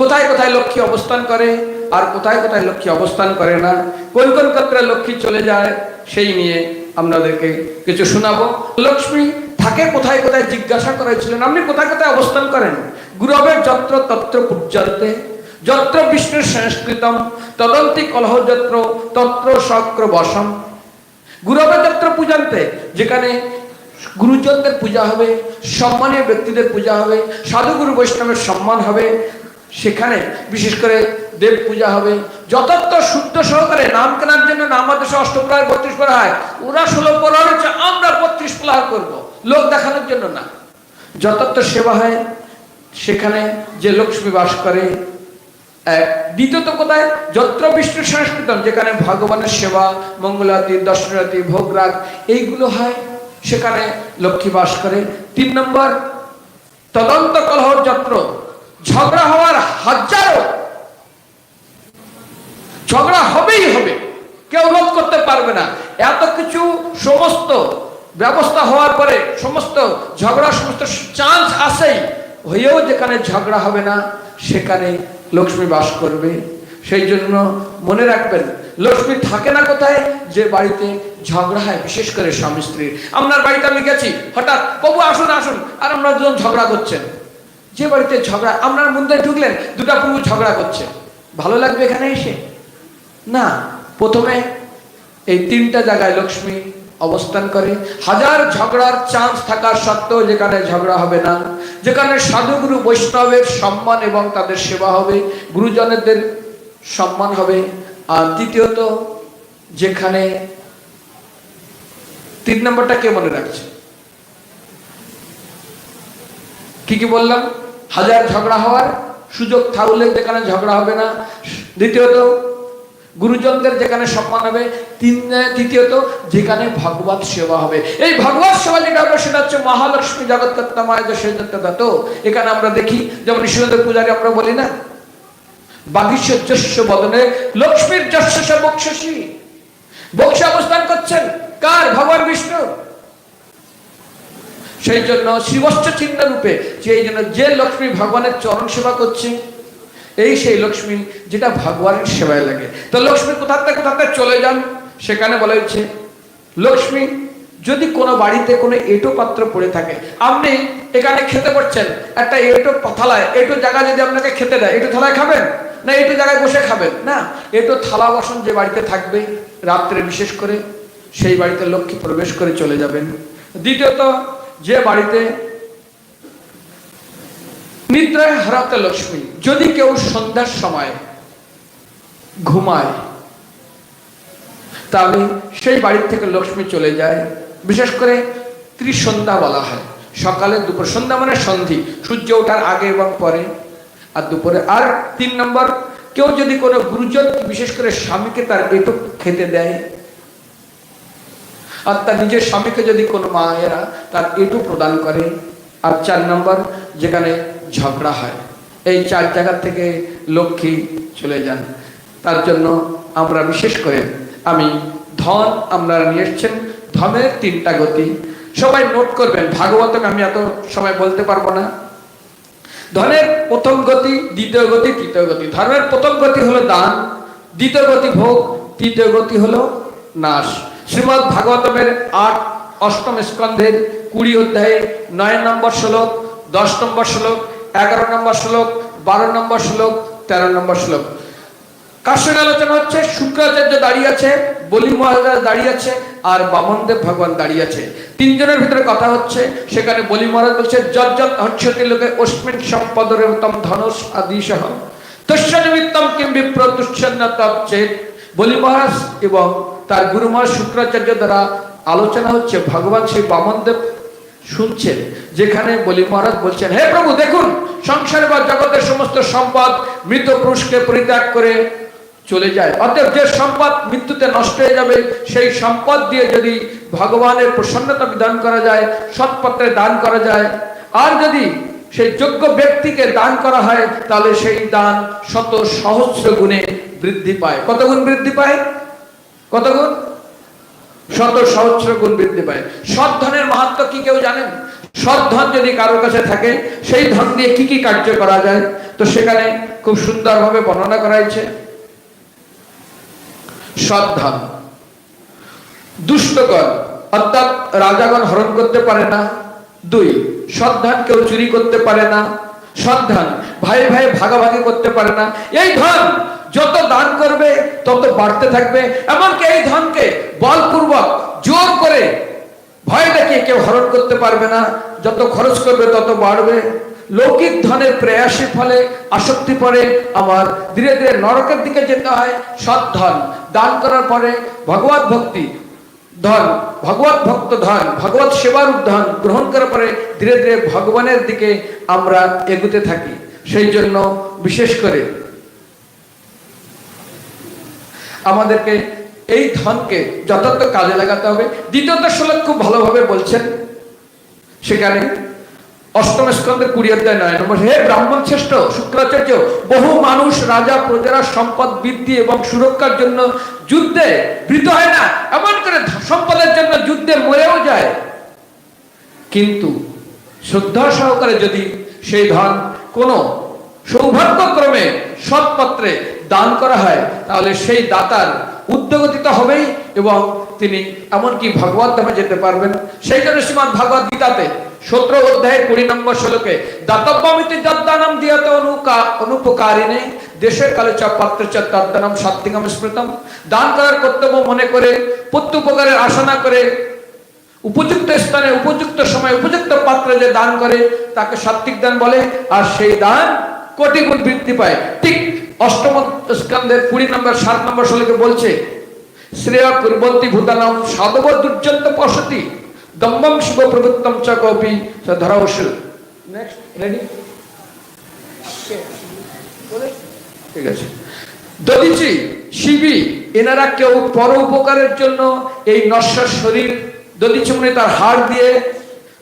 কোথায় কোথায় লক্ষ্মী অবস্থান করে আর কোথায় কোথায় লক্ষ্মী অবস্থান করে না, কোন কোন ক্ষেত্রে লক্ষ্মী চলে যায়, সেই নিয়ে আপনাদেরকে কিছু শোনাবো। লক্ষ্মী থাকে কোথায় কোথায় জিজ্ঞাসা করেছিলেন, আপনি কোথায় কোথায় অবস্থান করেন? গুরবের যত্র তত্র পূজ্যন্তে যত্র বিষ্ণুর সংস্কৃতম, তদন্তি কলহ যত্র তত্র শক্র বসম। গুরবের যত্র পূজান্তে, যেখানে গুরুজনদের পূজা হবে, সম্মানীয় ব্যক্তিদের পূজা হবে, সাধুগুরু বৈষ্ণবের সম্মান হবে সেখানে বিশেষ করে দেব পূজা হবে। যথার্থ শুদ্ধ সহকারে নাম কেনার জন্য নাম দেশে অষ্টপ্রহার বত্রিশ করা হয়। ওরা ষোলো প্রহার হচ্ছে, আমরা বত্রিশ প্রহার করব। লোক দেখানোর জন্য না। যথার্থ সেবা হয়। সেখানে যে লক্ষ্মী বাস করে, এক দ্বিতীয়ত কোথায়? যত্র বিষ্ণু সংস্কৃতম, যেখানে ভগবানের সেবা মঙ্গলাতি দর্শনাতি ভোগরাগ, এইগুলো হয়। সেখানে লক্ষ্মী বাস করে। তিন নম্বর, তদন্ত কলহর যত্র। ঝগড়া হওয়ার হাজারো, ঝগড়া হবেই হবে, কেউ রোধ করতে পারবে না। এত কিছু সমস্ত ব্যবস্থা হওয়ার পরে সমস্ত ঝগড়া, সমস্ত চান্স আসেই হয়েও যেখানে ঝগড়া হবে না, সেখানে লক্ষ্মী বাস করবে। সেই জন্য মনে রাখবেন, লক্ষ্মী থাকে না কোথায়, যে বাড়িতে ঝগড়া হয়, বিশেষ করে স্বামী স্ত্রী আপনার বাড়িতে আমি গেছি, হঠাৎ বাবু আসুন আসুন। আর আমরা দুজন ঝগড়া করছেন। যে বাড়িতে ঝগড়া, আপনার মধ্যে ঢুকলেন, দুটা পুরু ঝগড়া করছে। ভালো লাগবে এখানে এসে? না, প্রথমে এই তিনটা জায়গায় লক্ষ্মী অবস্থান করে। হাজার ঝগড়ার চান্স থাকার সত্ত্বেও যেখানে ঝগড়া হবে না, যেখানে সাধুগুরু বৈষ্ণবের সম্মান এবং তাদের সেবা হবে, গুরুজনদের সম্মান হবে। আর তৃতীয়ত যেখানে তিন নম্বরটা কে মনে রাখছে? কি বললাম? হাজার ঝগড়া হওয়ার সুযোগ থাকলে যেখানে ঝগড়া হবে না। দ্বিতীয়ত, গুরুজনদের যেখানে সম্মান হবে, তিন, তৃতীয়ত, যেখানে ভগবত সেবা হবে। এই ভগবত সেবা যেটা হবে, সেটা হচ্ছে মহালক্ষ্মী জগৎকর্তা মায় তো এখানে আমরা দেখি, যেমন ঈশ্বরের পূজারে আমরা বলি না? বাগিষ্য যস্য বদনে লক্ষ্মীর যস্য বক্ষসী বক্ষে অবস্থান করছেন। কার? ভগবান বিষ্ণু। সেই জন্য শ্রীবস্ত্র চিহ্ন রূপে যে এই জন্য যে লক্ষ্মী ভগবানের চরণ সেবা করছে, এই সেই লক্ষ্মী যেটা ভগবানের সেবায় লাগে। তো লক্ষ্মী কোথাতে কোথাতে চলে যান? সেখানে বলা হচ্ছে লক্ষ্মী, যদি কোনো বাড়িতে কোনো এটো পাত্র পড়ে থাকে, আপনি এখানে খেতে পারছেন একটা এটো থালায় এটো জায়গা যদি আপনাকে খেতে দেয়, এটো থালায় খাবেন? না এটো জায়গায় বসে খাবেন? না, এটো থালা বাসন যে বাড়িতে থাকবে, রাত্রে বিশেষ করে সেই বাড়িতে লক্ষ্মী প্রবেশ করে চলে যাবেন। দ্বিতীয়ত যে বাড়িতে নিদ্রায় হারাতে লক্ষ্মী, যদি কেউ সন্ধ্যার সময় ঘুমায়, তাহলে সেই বাড়ির থেকে লক্ষ্মী চলে যায়। বিশেষ করে ত্রিসন্ধ্যা বলা হয়। সকালে দুপুর, সন্ধ্যা মানে সন্ধি, সূর্য ওঠার আগে এবং পরে। আর দুপুরে আর তিন নম্বর, কেউ যদি কোনো গুরুজন বিশেষ করে স্বামীকে তার এটুক খেতে দেয় আর তার নিজের স্বামীকে যদি কোনো মায়েরা তার এটু প্রদান করে, আর চার নম্বর, যেখানে ঝগড়া হয়, এই চার জায়গা থেকে লক্ষ্মী চলে যান। তার জন্য আমরা বিশেষ করে আমি ধন আপনারা নিয়ে এসছেন, ধনের তিনটা গতি। সবাই নোট করবেন, ভাগবতকে আমি এত সময় বলতে পারব না। ধনের প্রথম গতি, দ্বিতীয় গতি, তৃতীয় গতি। ধর্মের প্রথম গতি হলো দান, দ্বিতীয় গতি ভোগ, তৃতীয় গতি হলো নাশ। শ্রীমৎ ভাগবতমের আট অষ্টম স্কন্ধের কুড়ি অধ্যায়ে নয় নম্বর শ্লোক, দশ নম্বর শ্লোক, এগারো নম্বর শ্লোক, বারো নম্বর শ্লোক, তেরো নম্বর শ্লোক। কার সঙ্গে আলোচনা হচ্ছে, শুক্রাচার্য দাঁড়িয়ে আছে, বলি মহারাজ দাঁড়িয়ে আছে, আর বামনদেব ভগবান দাঁড়িয়ে আছে। তিনজনের ভিতরে কথা হচ্ছে, সেখানে বলি মহারাজ বলছে যজ্জত হচ্ছতি লোকে অস্মিন সম্পদরে তম ধনুষ আদি সহ তস্য নিমিত্তম কিম বিপ্র তুচ্ছন্ন চেত। বলি মহারাজ এবং তার গুরু মহারাজ শুক্রাচার্য দ্বারা আলোচনা হচ্ছে, ভগবান সেই বামনদেব শুনছেন, যেখানে বলি মহারাজ বলছেন, হে প্রভু, দেখুন, সংসার বা জগতের সমস্ত সম্পদ মৃত পুরুষকে পরিত্যাগ করে চলে যায়। অতএব যে সম্পদ মৃত্যুতে নষ্ট হয়ে যাবে, সেই সম্পদ দিয়ে যদি ভগবানের প্রসন্নতা বিধান করা যায় সৎপত্রে দান করা যায়, আর যদি সেই যোগ্য ব্যক্তিকে দান করা হয়, তাহলে সেই দান শত সহস্র গুণে বৃদ্ধি পায়। কত গুণ বৃদ্ধি পায়? কত গুণ? শত সহস্র গুণ বৃদ্ধি পায়। সৎ ধনের মাহাত্ম কি কেউ জানেন? সৎ ধন যদি কারোর কাছে থাকে, সেই ধন দিয়ে কি কি কার্য করা যায়? তো সেখানে খুব সুন্দরভাবে বর্ণনা করা হয়েছে। সৎ ধন। দুষ্টগণ, অর্থাৎ রাজাগণ হরণ করতে পারে না। দুই, সৎ ধন কেউ চুরি করতে পারে না। সৎ ধন ভাই ভাই ভাগাভাগি করতে পারে না। এই ধন যত দান করবে, তত বাড়তে থাকবে। এমনকি এই ধনকে বলপূর্বক জোর করে ভয় দেখিয়ে কেউ হরণ করতে পারবে না। যত খরচ করবে, তত বাড়বে। লৌকিক ধনের প্রয়াসের ফলে আসক্তি পড়ে। আমার ধীরে ধীরে নরকের দিকে যেতে হয়। সৎ ধন দান করার পরে ভগবত ভক্তি ধন, ভগবত ভক্ত ধন, ভগবত সেবার ধন গ্রহণ করার পরে ধীরে ধীরে ভগবানের দিকে আমরা এগুতে থাকি। সেই জন্য বিশেষ করে আমাদেরকে এই ধনকে যথার্থ কাজে লাগাতে হবে। দ্বিতীয়ত শ্লোক খুব ভালোভাবে বলছেন সেখানে অষ্টম স্কন্ধের কুড়ি অধ্যায় নয় নম্বর। হে ব্রাহ্মণ শ্রেষ্ঠ, শুক্রাচার্য, বহু মানুষ, রাজা, প্রজারা সম্পদ বৃদ্ধি এবং সুরক্ষার জন্য যুদ্ধে বৃত হয় না। এমন করে সম্পদের জন্য যুদ্ধে মরেও যায়। কিন্তু শ্রদ্ধা সহকারে যদি সেই ধন কোনো সৌভাগ্যক্রমে সৎপত্রে দান করা হয়, তাহলে সেই দাতার উদ্যোগতি হবেই এবং তিনি এমনকি ভগবত ধামে যেতে পারবেন। সেই জন্য শ্রীমান ভগবত গীতাতে সতেরো অধ্যায়ের কুড়ি নম্বর শ্লোকে, দাতব্যমিতি যদ্দানম দিয়ত অনুকা, অনুপকারিণে। দেশের কালে চ পাত্র চ তদ্দানম সাত্বিকম স্মৃতম। দান করার কর্তব্য মনে করে প্রত্যুপকারের আশা করে, উপযুক্ত স্থানে, উপযুক্ত সময় উপযুক্ত পাত্রে যে দান করে, তাকে সাত্বিক দান বলে। আর সেই দান কোটি গুণ বৃদ্ধি পায়। ঠিক অষ্টম স্কন্ধের কুড়ি নম্বর, সাত নম্বর শ্লোকে বলছে, শ্রেয়া পূর্বন্তী ভূতানাম সাধব দুর্যন্ত পশতি। শিব প্রভুত্তম চ কপি ধরাবশু নেক্সট রেডি ঠিক আছে। দদিচি শিবি এনারা কেউ পর উপকারের জন্য এই নশ্বর শরীর দদিচি মুনি তার হাড় দিয়ে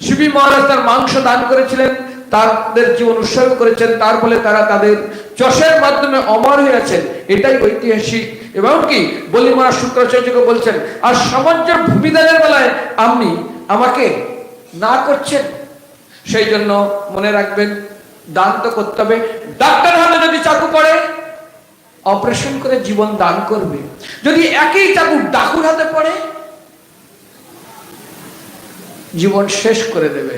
শিবি মহারাজ তার মাংস দান করেছিলেন তাদের জীবন উৎসর্গ করেছেন তার ফলে তারা তাদের যশের মাধ্যমে অমর হয়ে আছেন। এটাই ঐতিহাসিক। এবং কি? বলি মহারাজ শুক্রাচার্যকে বলছেন, আর সমাজের ভূমিদানের বেলায় আপনি আমাকে না করছেন, সেই জন্য মনে রাখবেন, দান তো করতে হবে। ডাক্তার হাতে যদি চাকু পড়ে, অপারেশন করে জীবন দান করবে। যদি একই চাকু ডাকুর হাতে পড়ে, জীবন শেষ করে দেবে।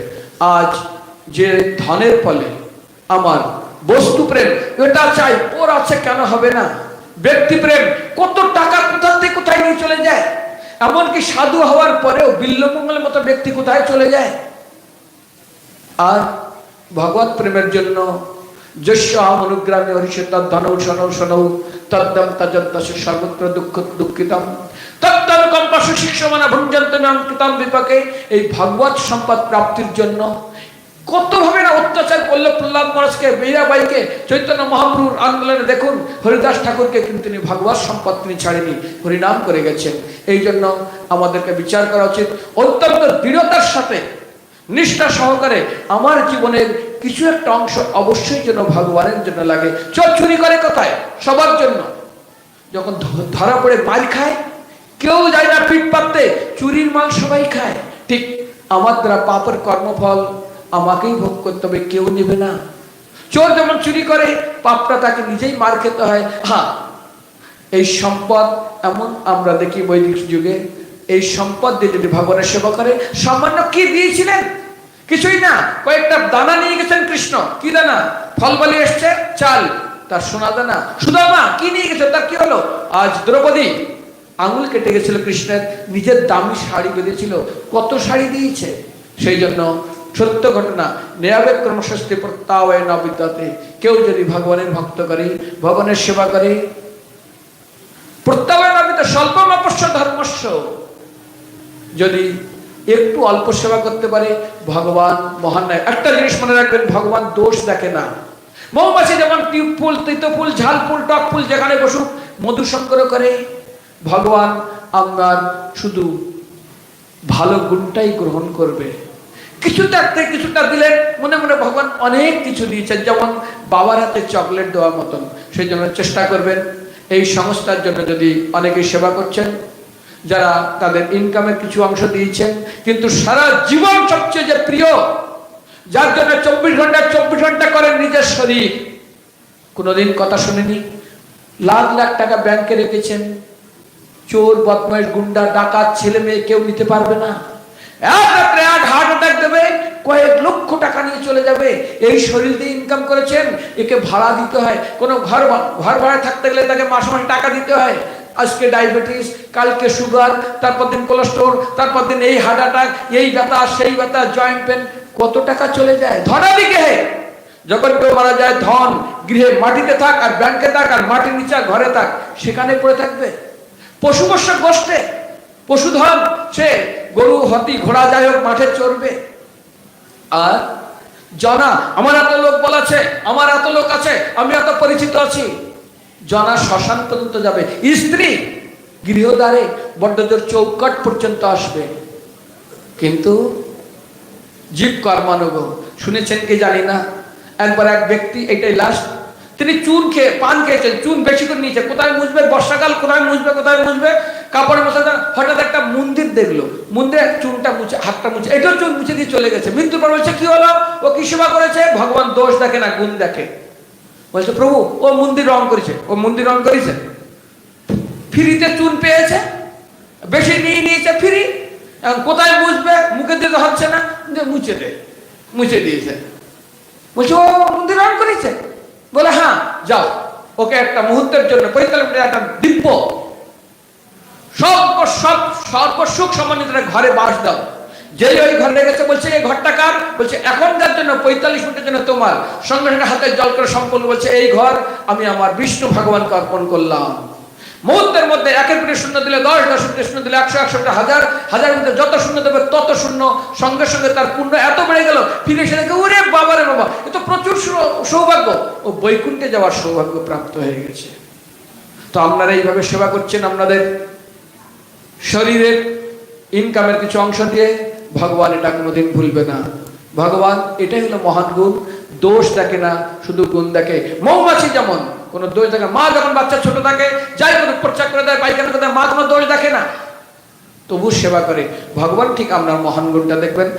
আজ যে ধনের ফলে আমার বস্তু প্রেম, এটা চাই, ওর আছে কেন হবে না? ব্যক্তি প্রেম, কত টাকা কোথা থেকে কোথায় নিয়ে চলে যায়? এমনকি সাধু হওয়ার পরেও বিল্লমঙ্গলের মতো ব্যক্তি কোথায় চলে যায়? আর ভগবত প্রেমের জন্য আম অনুগ্রামে সনৌ সর্বত্র দুঃখ এই ভগবত সম্পদ প্রাপ্তির জন্য কতভাবে না অত্যাচার করল প্রহ্লাদ মহারাজকে মীরাবাইকে চৈতন্য মহাপ্রভুর আন্দোলনে দেখুন, হরিদাস ঠাকুরকে কিন্তু তিনি ভগবত সম্পদ তিনি ছাড়েনি, হরিনাম করে গেছেন। এই জন্য আমাদেরকে বিচার করা উচিত। অত্যন্ত দৃঢ়তার সাথে, নিষ্ঠা সহকারে আমার জীবনের কিছু একটা অংশ অবশ্যই যেন ভগবানের জন্য লাগে। চোর চুরি করে কোথায়? সবার জন্য। যখন ধরা পড়ে মাল খায়, কেউ যায় না পিঠ পাততে, চুরির মাল সবাই খায়। ঠিক আমার দ্বারা পাপের কর্মফল আমাকেই ভোগ করতে হবে, কেউ নেবে না। চোর যেমন চুরি করে, পাপটা তাকে নিজেই মার খেতে হয়। হ্যাঁ এই সম্পদ এমন আমরা দেখি বৈদিক যুগে, এই সম্পদ দিয়ে যদি ভগবানের সেবা করে, সামান্য কি দিয়েছিলেন? কিছুই না। কয়েকটা দানা নিয়ে গেছেন কৃষ্ণ। কি দানা? ফল বলি এসছে, চাল। তার সোনা দানা। সুদামা কি নিয়ে গেছে তার কি হলো? আজ দ্রৌপদী আঙুল কেটে গেছিল কৃষ্ণের, নিজের দামি শাড়ি বেঁধেছিল। কত শাড়ি দিয়েছে? সেই জন্য সত্য ঘটনা নিরাবেগ ক্রমশস্তি প্রত্যাবয় ন বিদ্যাতে। কেউ যদি ভগবানের ভক্ত করে, ভগবানের সেবা করে প্রত্যাবয় না বিদ্যা স্বল্প অপস্য ধর্মস্য। যদি একটু অল্প সেবা করতে পারে, ভগবান মহান নয়। একটা জিনিস মনে রাখবেন, ভগবান দোষ দেখে না। মৌমাছি যেমন টিউব ফুল, তিত ফুল, ঝাল ফুল, টক ফুল, যেখানে বসুক মধু সংগ্রহ করে, ভগবান আপনার শুধু ভালো গুণটাই গ্রহণ করবে। কিছুটা থেকে কিছুটা দিলেন মনে মনে ভগবান অনেক কিছু দিয়েছেন। যেমন বাবার হাতে চকলেট দেওয়ার মতন। সেই জন্য চেষ্টা করবেন। এই সংস্থার জন্য যদি অনেকে সেবা করছেন, যারা তাদের ইনকামের কিছু অংশ দিয়েছেন, কিন্তু সারা জীবন সবচেয়ে যে প্রিয়, যার জন্য চব্বিশ ঘণ্টা চব্বিশ ঘণ্টা করেন নিজের শরীর। কোনোদিন কথা শুনেনি? লাখ লাখ টাকা ব্যাংকে রেখেছেন। চোর, বদমাইশ, গুন্ডা, ডাকাত, ছেলে মেয়ে কেউ নিতে পারবে না। এক হার্ট অ্যাটাক দেবে, কয়েক লক্ষ টাকা নিয়ে চলে যাবে। এই শরীর দিয়ে ইনকাম করেছেন, একে ভাড়া দিতে হয়। কোনো ঘর ঘর ভাড়া থাকতে গেলে তাকে মাসে মাসে টাকা দিতে হয়। আজকে ডায়াবেটিস কালকে সুগার তারপর দিন কোলেস্ট্রল তারপর দিন এই হার্ট অ্যাটাক এই ব্যথা, সেই ব্যথা জয়েন্ট পেন কত টাকা চলে যায়? ধনাদিকে যখন কেউ মারা যায়, ধন গৃহে মাটিতে থাক আর ব্যাংকে থাক আর মাটির নিচে ঘরে থাক, সেখানে পড়ে থাকবে। পশু পোষ্য গোষ্ঠে পশুধন সে গরু হাতি ঘোড়া যাই হোক, মাঠে চড়বে। আর জনা, আমার এত লোক বলাছে, আমার এত লোক আছে, আমি এত পরিচিত আছি। জনা শ্মশান পর্যন্ত যাবে। স্ত্রী গৃহদ্বারে বড্ডজোর চৌকট পর্যন্ত আসবে। কিন্তু জীব কর্মানুগ, শুনেছেন কি জানি না? একবার এক ব্যক্তি এটাই লাস্ট তিনি চুন খেয়ে, পান খেয়েছেন, চুন বেশি করে নিয়েছে। কোথায় মুছবে? বর্ষাকাল কোথায় মুছবে? কোথায় মুছবে? কাপড়ের দেন, হঠাৎ একটা মন্দির দেখল। মন্দিরে চুনটা মুছে হাতটা মুছে এটাও চুন মুছে দিয়ে চলে গেছে। মৃত্যুর পর বলছে কি হলো? ও কি সেবা করেছে? ভগবান দোষ দেখে না গুণ দেখে। বলছে প্রভু ও মন্দির রং করেছে। ও মন্দির রং করেছে। ফ্রিতে চুন পেয়েছে। বেশি নিয়ে নিয়েছে ফ্রি। এখন কোথায় মুছবে? মুখে দিতে হচ্ছে না। যে মুছে দে। মুছে দিয়েছে। বলছে ও মন্দির রং করেছে? বলে হ্যাঁ যাও। ওকে একটা মুহূর্তের জন্য পঁয়তাল্লিশ একটা দিব্য ঘরে বাস দাও। রেখেছে বলছে, এই ঘরটা কার? বলছে জন্য, পঁয়তাল্লিশ জন্য তোমার। সঙ্গে সঙ্গে হাতে বলছে, এই ঘর আমি আমার বিষ্ণু ভগবানকে অর্পণ করলাম। মুহূর্তের মধ্যে একের পিঠে শূন্য দিলে দশ দশ পিঠে শূন্য দিলে একশো একশো হাজার হাজার মধ্যে যত শূন্য দেবে তত শূন্য। সঙ্গে সঙ্গে তার পুণ্য এত বেড়ে গেল, ফিরে এসে দেখে, ওরে বাবা রে বাবা, এ তো প্রচুর সৌভাগ্য। ও বৈকুণ্ঠে যাওয়ার সৌভাগ্য প্রাপ্ত হয়ে গেছে। তো আপনারা এইভাবে সেবা করছেন আপনাদের? শরীরের ইনকামের কিছু অংশ দিয়ে ভগবান এটা কোনোদিন ভুলবে না। ভগবান, এটাই হলো মহান গুণ। দোষ দেখে না, শুধু গুণ দেখে। মৌমাছি যেমন, কোনো দোষ দেখে মা যখন বাচ্চা ছোট থাকে, যাই কোনো প্রচার করে দেয় পাইখানা করে দেয়, মা কোনো দোষ দেখে না। তবু সেবা করে। ভগবান ঠিক আপনার মহান গুণটা দেখবেন।